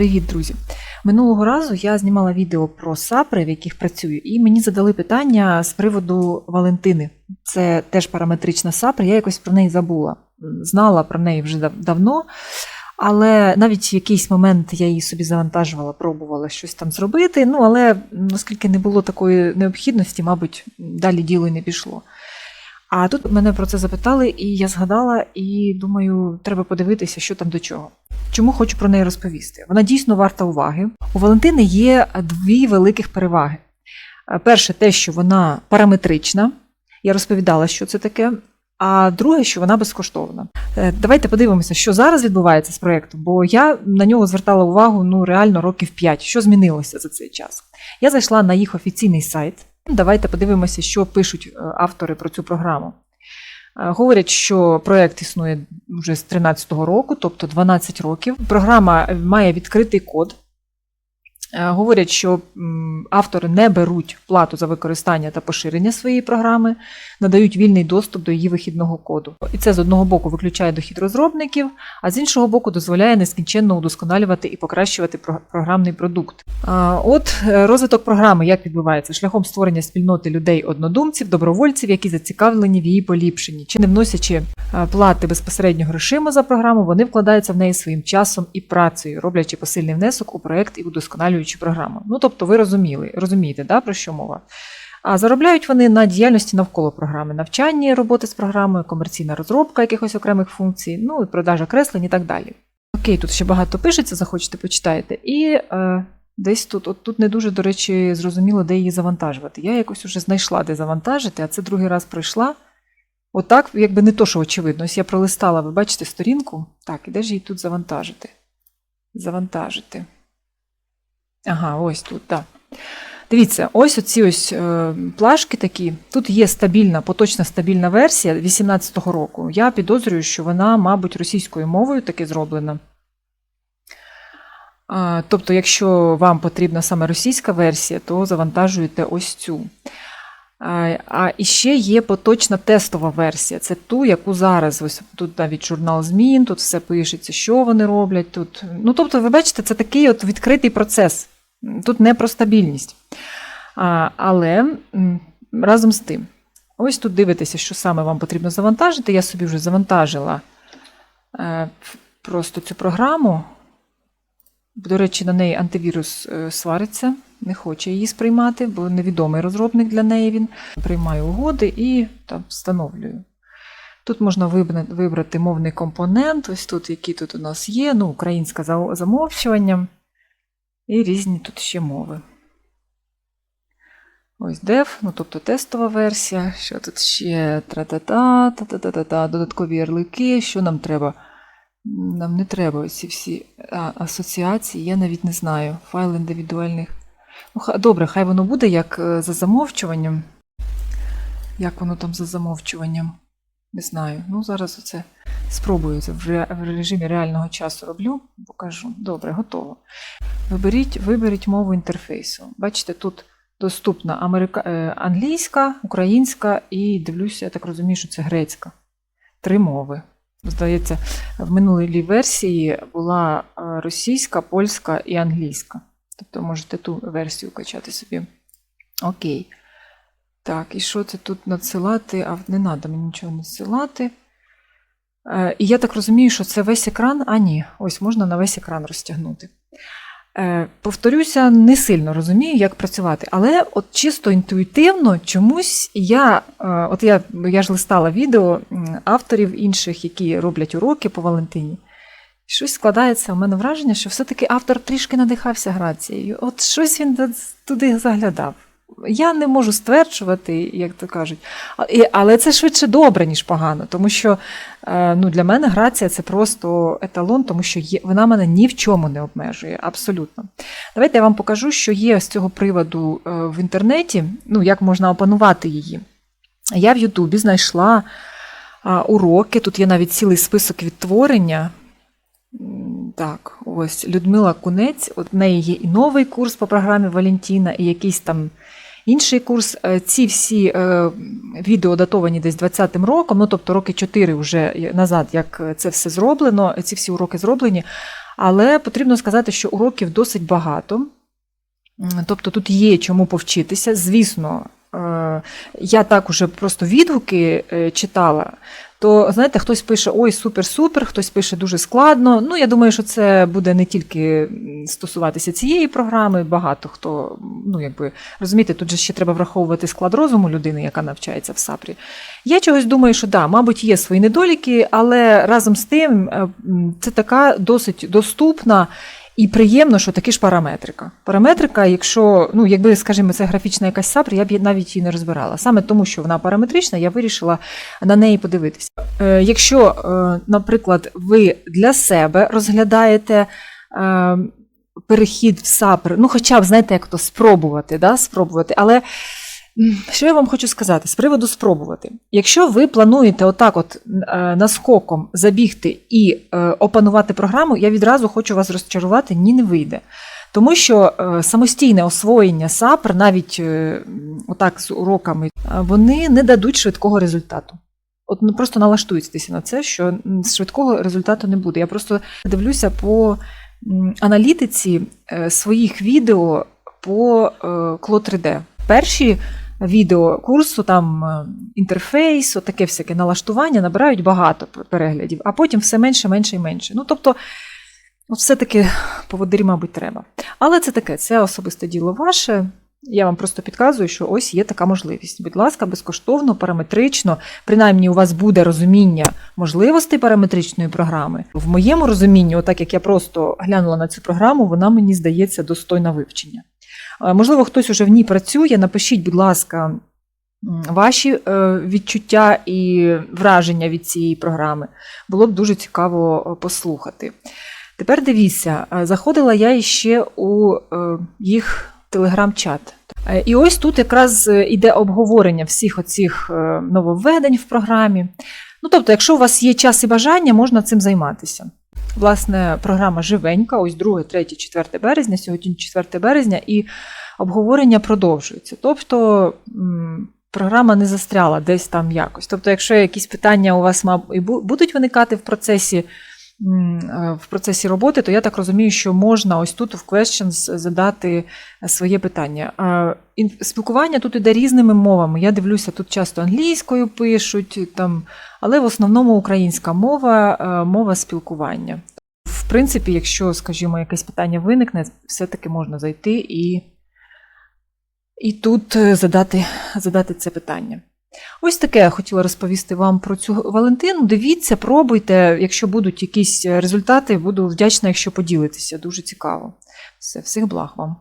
Привіт, друзі! Минулого разу я знімала відео про сапри, в яких працюю, і мені задали питання з приводу Валентини. Це теж параметрична сапра, я якось про неї забула. Знала про неї вже дав- давно, але навіть в якийсь момент я її собі завантажувала, пробувала щось там зробити. Ну, але оскільки не було такої необхідності, мабуть, далі діло й не пішло. А тут мене про це запитали, і я згадала, і думаю, треба подивитися, що там до чого. Чому хочу про неї розповісти? Вона дійсно варта уваги. У Валентини є дві великих переваги. Е, Перше, те, що вона параметрична. Я розповідала, що це таке. А друге, що вона безкоштовна. Е, Давайте подивимося, що зараз відбувається з проєктом, бо я на нього звертала увагу ну реально років 5. Що змінилося за цей час? Я зайшла на їх офіційний сайт. Давайте подивимося, що пишуть е, автори про цю програму. Е, Говорять, що проект існує вже з 2013 року, тобто 12 років. Програма має відкритий код. Е, Говорять, що автори не беруть плату за використання та поширення своєї програми, надають вільний доступ до її вихідного коду. І це з одного боку виключає дохід розробників, а з іншого боку дозволяє нескінченно удосконалювати і покращувати програмний продукт. От е, розвиток програми як відбувається шляхом створення спільноти людей-однодумців, добровольців, які зацікавлені в її поліпшенні, чи не вносячи е, плати безпосередньо грошима за програму, вони вкладаються в неї своїм часом і працею, роблячи посильний внесок у проект і удосконалюючи програму. Ну тобто, ви розуміли, розумієте, да, про що мова? А заробляють вони на діяльності навколо програми, навчанні, роботи з програмою, комерційна розробка якихось окремих функцій, ну і продажа креслень і так далі. Окей, тут ще багато пишеться, захочете, почитаєте. І е, десь тут, от тут не дуже, до речі, зрозуміло, де її завантажувати. Я якось уже знайшла, де завантажити, а це другий раз пройшла. Отак, якби не то, що очевидно. Ось я пролистала, ви бачите сторінку. Так, і де ж її тут завантажити? Завантажити. Ага, ось тут, так. Дивіться, ось оці ось е, плашки такі. Тут є стабільна, поточна стабільна версія 18-го року. Я підозрюю, що вона, мабуть, російською мовою таки зроблена. Тобто, якщо вам потрібна саме російська версія, то завантажуєте ось цю. А і ще є поточна тестова версія. Це ту, яку зараз ось тут навіть журнал змін, тут все пишеться, що вони роблять. Тут. Ну, тобто, ви бачите, це такий от відкритий процес. Тут не про стабільність. Але разом з тим, ось тут дивитеся, що саме вам потрібно завантажити. Я собі вже завантажила е, просто цю програму. До речі, на неї антивірус е, свариться, не хоче її сприймати, бо невідомий розробник для неї він. Приймаю угоди і там встановлюю. Тут можна вибрати мовний компонент, ось тут, які тут у нас є, ну, українська за замовчуванням, і різні тут ще мови. Ось dev, ну тобто тестова версія. Що тут ще? Тра-та-та, та-та-та-та, додаткові ярлики. Що нам треба? Нам не треба ці всі а, асоціації, я навіть не знаю. Файл індивідуальних. Ну, добре, хай воно буде як е, за замовчуванням. Як воно там за замовчуванням? Не знаю. Ну, зараз оце спробую це в режимі реального часу роблю, покажу. Добре, готово. Виберіть, виберіть мову інтерфейсу. Бачите, тут доступна америка... е, англійська, українська і дивлюся, я так розумію, що це грецька. Три мови. Здається, в минулій версії була е, російська, польська і англійська. Тобто можете ту версію качати собі. Окей. Так, і що це тут надсилати? А не треба мені нічого надсилати. Е, І я так розумію, що це весь екран. А ні, ось можна на весь екран розтягнути. Е, Повторюся, не сильно розумію, як працювати, але от чисто інтуїтивно чомусь я, е, от я, я ж листала відео авторів інших, які роблять уроки по Валентині. Щось складається у мене враження, що все-таки автор трішки надихався грацією. От щось він туди заглядав. Я не можу стверджувати, як то кажуть, але це швидше добре, ніж погано, тому що е, ну, для мене грація це просто еталон, тому що є, вона мене ні в чому не обмежує. Абсолютно. Давайте я вам покажу, що є з цього приводу е, в інтернеті, ну, як можна опанувати її. Я в Ютубі знайшла уроки, тут є навіть цілий список відтворення. Так, ось Людмила Кунець, от в неї є і новий курс по програмі Валентіна, і якийсь там інший курс. Е, Ці всі е, відео датовані десь 20-м роком, ну тобто роки 4 вже назад, як це все зроблено, ці всі уроки зроблені. Але потрібно сказати, що уроків досить багато. Тобто тут є чому повчитися. Звісно, е, я так уже просто відгуки е, читала. То знаєте, хтось пише ой, супер-супер, хтось пише дуже складно. Ну, я думаю, що це буде не тільки стосуватися цієї програми. Багато хто, ну якби розумієте, тут же ще треба враховувати склад розуму людини, яка навчається в САПрі. Я чогось думаю, що да, мабуть, є свої недоліки, але разом з тим е, це така досить доступна. І приємно, що таки ж параметрика. Параметрика, якщо, ну, якби, скажімо, це графічна якась сапр, я б навіть її не розбирала. Саме тому, що вона параметрична, я вирішила на неї подивитися. Е, якщо, е, наприклад, ви для себе розглядаєте е, перехід в сапр, ну, хоча б, знаєте, як то спробувати, да, спробувати, але. Що я вам хочу сказати з приводу спробувати? Якщо ви плануєте отак, от е, наскоком забігти і е, опанувати програму, я відразу хочу вас розчарувати, ні, не вийде. Тому що е, самостійне освоєння САПР, навіть отак з уроками, вони не дадуть швидкого результату. От ну, просто налаштуйтеся на це, що швидкого результату не буде. Я просто дивлюся по аналітиці своїх відео по Clo 3D. Перші відео курсу, там е, інтерфейс, таке всяке налаштування набирають багато переглядів, а потім все менше, менше і менше. Ну, тобто, все-таки поводирі, мабуть, треба. Але це таке, це особисте діло ваше. Я вам просто підказую, що ось є така можливість. Будь ласка, безкоштовно, параметрично, принаймні у вас буде розуміння можливостей параметричної програми. В моєму розумінні, отак як я просто глянула на цю програму, вона мені здається достойна вивчення. Е, Можливо, хтось уже в ній працює. Напишіть, будь ласка, ваші е, відчуття і враження від цієї програми. Було б дуже цікаво е, послухати. Тепер дивіться, заходила я іще у їх телеграм-чат. І ось тут якраз іде обговорення всіх оцих нововведень в програмі. Ну, тобто, якщо у вас є час і бажання, можна цим займатися. Власне, програма живенька, ось 2, 3, 4 березня, сьогодні 4 березня, і обговорення продовжується. Тобто програма не застряла десь там якось. Тобто, якщо якісь питання у вас мабуть, будуть виникати в процесі, в процесі роботи, то я так розумію, що можна ось тут в questions задати своє питання. Е, Спілкування тут іде різними мовами. Я дивлюся, тут часто англійською пишуть, там, але в основному українська мова, е, мова спілкування. В принципі, якщо, скажімо, якесь питання виникне, все-таки можна зайти і, і тут е, задати, задати це питання. Ось таке я хотіла розповісти вам про цю Валентину. Дивіться, пробуйте. Якщо будуть якісь результати, буду вдячна, якщо поділитеся. Дуже цікаво. Все, всіх благ вам.